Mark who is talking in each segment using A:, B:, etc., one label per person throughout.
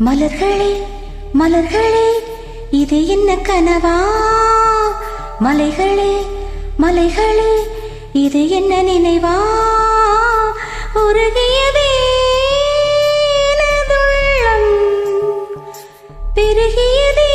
A: மலர்களே மலர்களே இது என்ன கனவா மலைகளே மலைகளே இது என்ன நினைவா உருகியதே எனதுள்ளம். பெருகியதே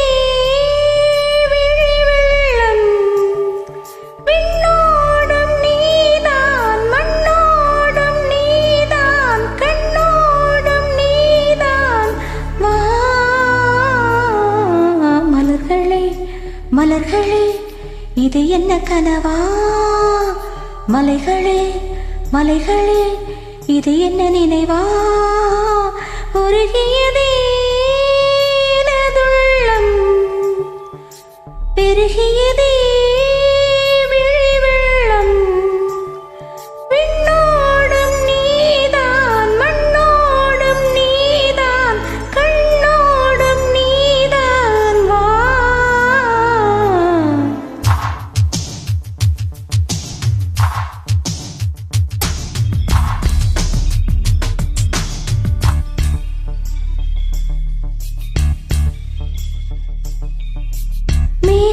A: மலர்களே இது என்ன கனவா? மலைகளே மலைகளே இது என்ன நினைவா?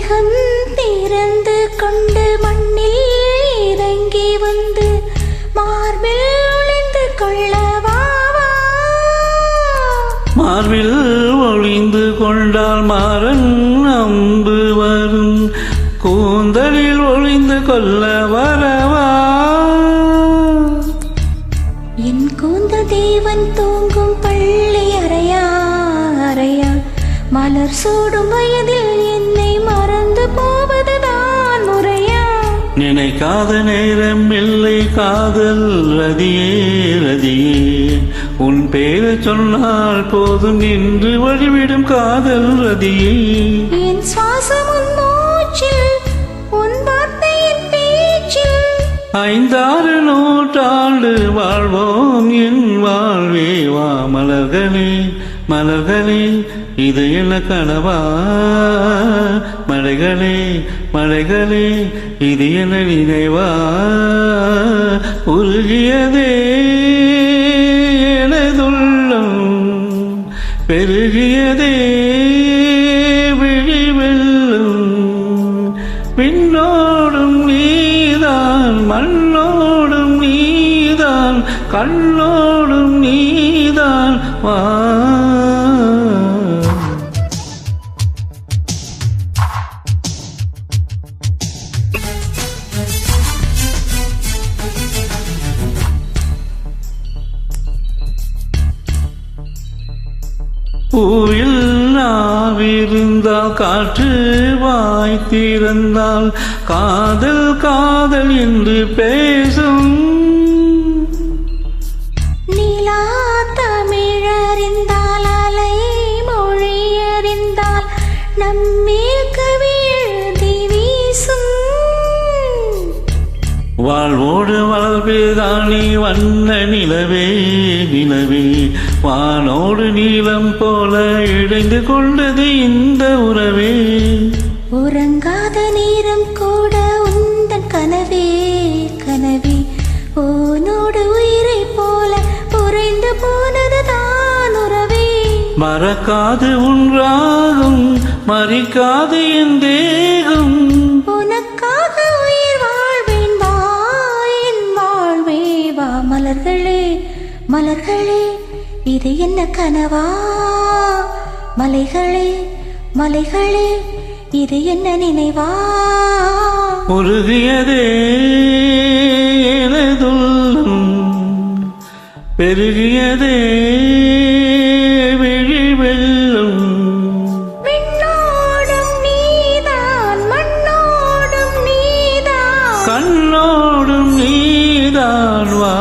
A: மேகம் திறந்து கொண்டு மண்ணில் இறங்கி வந்து மார்பில் ஒளிந்து கொள்ளவா.
B: மார்பில் ஒளிந்து கொண்டால் மாறன் அம்பு வரும் கூந்தலில் ஒளிந்து கொள்ள வரவா?
A: என் கூந்த தேவன் தூங்கும் பள்ளி அறையா அறையா. மலர் சூடும் வயதில்
B: நினைக்காத நேரம் இல்லை காதல் ரதியே ரதியே. உன் பேரை சொன்னால் போதும் நின்று வழிவிடும் காதல் ரதியே.
A: என் சுவாசம்
B: ஐந்தாறு நூற்றாண்டு வாழ்வோம் என் வாழ்வே வா மலர்களே மலர்களே. இது என்ன கனவா? மலைகளே மலைகளே இது என்ன நினைவா? உருகியதே எனதுள்ளம் பெருகியதே விழி வெள்ளம் விண்ணோடும் நீதான் மண்ணோடும் நீதான் கண்ணோடும் நீதான் வா பூவில் நாவிருந்தால் காற்று வாய் திறந்தால் காதல் காதல் என்று பேசும்.
A: நீலா தமிழறிந்தால் அலை மொழி அறிந்தால் நம்மேல் கவி எழுதி வீசும்.
B: வாழ்வோடு வளர்பேதானி வண்ண நிலவே நிலவே. வானோடு நீளம் போல இழைந்து கொண்டது இந்த உறவே.
A: உறங்காத நேரம் கூட உந்தன் கனவே கனவே. ஓனோடு உயிரை போல உறைந்து போனது தான் உறவே.
B: மறக்காது உன் ராகம் மறிக்காது என் தேகம்.
A: உனக்காக உயிர் வாழ்வேன் வா என் வாழ்வே வா மலர்களே மலர்களே. இது என்ன கனவா? மலைகளே மலைகளே இது என்ன நினைவா?
B: உருகியதே துல்லம் பெருகியதே விழி வெள்ளம் நீதான் வா.